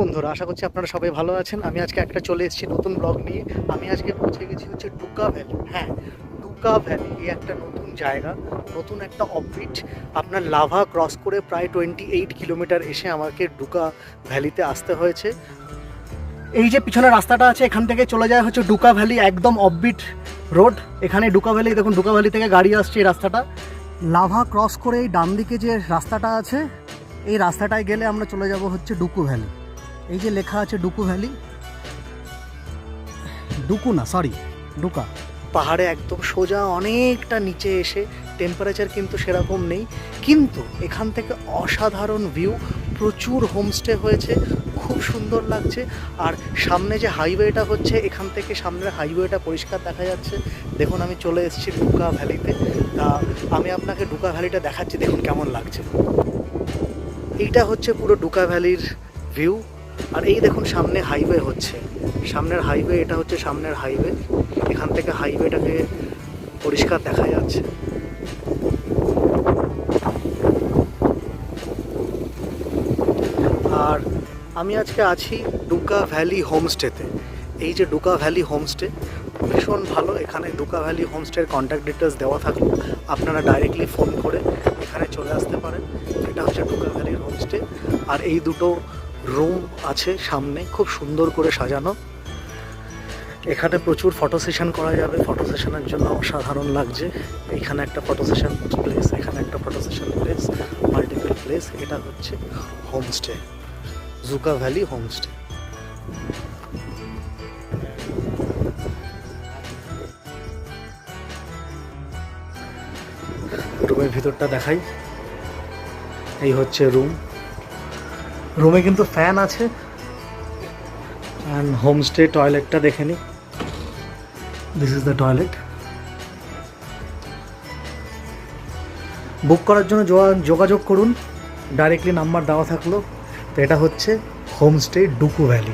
বন্ধুরা, আশা করছি আপনারা সবাই ভালো আছেন। আমি আজকে একটা চলে এসেছি নতুন ব্লগ নিয়ে। আমি আজকে পৌঁছে গেছি হচ্ছে ডুকা ভ্যালি হ্যাঁ ডুকা ভ্যালি এই একটা নতুন জায়গা, নতুন একটা অফবিট আপনার লাভা ক্রস করে প্রায় টোয়েন্টি এইট কিলোমিটার এসে আমাকে ডুকা ভ্যালিতে আসতে হয়েছে। এই যে পিছনে রাস্তাটা আছে, এখান থেকে চলে যায় হচ্ছে ডুকা ভ্যালি একদম অফবিট রোড এখানে ডুকা ভ্যালি দেখুন ডুকা ভ্যালি থেকে গাড়ি আসছে এই রাস্তাটা। লাভা ক্রস করে এই ডান দিকে যে রাস্তাটা আছে, এই রাস্তাটায় গেলে আমরা চলে যাব হচ্ছে ডুকু ভ্যালি এই যে লেখা আছে ডুকু ভ্যালি? ডুকু না সরি ডুকা। পাহাড়ে একদম সোজা অনেকটা নিচে এসে টেম্পারেচার কিন্তু সেরকম নেই, কিন্তু এখান থেকে অসাধারণ ভিউ প্রচুর হোমস্টে হয়েছে, খুব সুন্দর লাগছে। আর সামনে যে হাইওয়েটা হচ্ছে, এখান থেকে সামনের হাইওয়েটা পরিষ্কার দেখা যাচ্ছে। দেখুন, আমি চলে এসেছি ডুকা ভ্যালিতে। তা আমি আপনাকে ডুকা ভ্যালিটা দেখাচ্ছি, দেখুন কেমন লাগছে। এইটা হচ্ছে পুরো ডুকা ভ্যালির ভিউ আর এই দেখুন সামনে হাইওয়ে হচ্ছে। সামনের হাইওয়ে এটা হচ্ছে সামনের হাইওয়ে এখান থেকে হাইওয়েটাকে পরিষ্কার দেখা যাচ্ছে। আর আমি আজকে আছি ডুকা ভ্যালি হোমস্টেতে এই যে ডুকা ভ্যালি হোমস্টে ভীষণ ভালো। এখানে ডুকা ভ্যালি হোমস্টের কন্ট্যাক্ট ডিটেলস দেওয়া থাকল। আপনারা ডাইরেক্টলি ফোন করে এখানে চলে আসতে পারেন। এটা হচ্ছে ডুকা ভ্যালির হোমস্টে আর এই দুটো রুম আছে সামনে, খুব সুন্দর করে সাজানো। এখানে প্রচুর ফটো সেশন করা যাবে। ফটো সেশনের জন্য অসাধারণ লাগছে। এখানে একটা ফটো সেশন প্লেস এখানে একটা photo session place multiple place এটা হচ্ছে হোমস্টে জুকা ভ্যালি হোমস্টে রুমের ভিতরটা দেখাই। এই হচ্ছে রুম রুমে কিন্তু ফ্যান আছে। অ্যান্ড হোমস্টে টয়লেটটা দেখে নিই this is the toilet book করার জন্য যোগা- যোগাযোগ করুন। ডাইরেক্টলি নাম্বার দেওয়া থাকল। তো এটা হচ্ছে হোমস্টে ডুকু ভ্যালি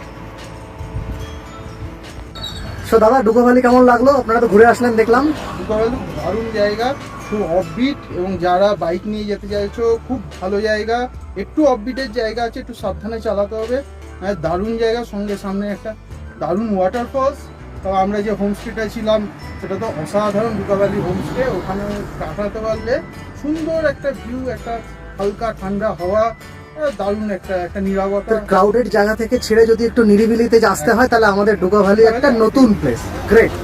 সো দাদা ডুকু ভ্যালি কেমন লাগল? আপনারা তো ঘুরে আসলেন, দেখলাম। দারুণ জায়গা। খুব অফবিট এবং যারা বাইক নিয়ে যেতে চাইছো খুব ভালো জায়গা। একটু অফবিটের জায়গা আছে একটু সাবধানে চালাতে হবে। হ্যাঁ দারুণ জায়গা সঙ্গে সামনে একটা দারুণ ওয়াটারফলস তো আমরা যে হোমস্টেটা ছিলাম সেটা তো অসাধারণ দুর্গাবালি হোমস্টে ওখানে কাটাতে পারলে সুন্দর একটা ভিউ একটা হালকা ঠান্ডা হাওয়া দারুণ একটা একটা নিরাপত্তা। ক্রাউডেড জায়গা থেকে ছেড়ে যদি একটু নিরিবিলিতে আসতে হয় তাহলে আমাদের ভ্যালি একটা নতুন প্লেস গ্রেট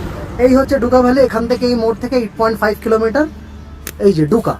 এই হচ্ছে ভ্যালি এখান থেকে এই মোড় থেকে এইট পয়েন্ট ফাইভ কিলোমিটার এই যে ডুকা।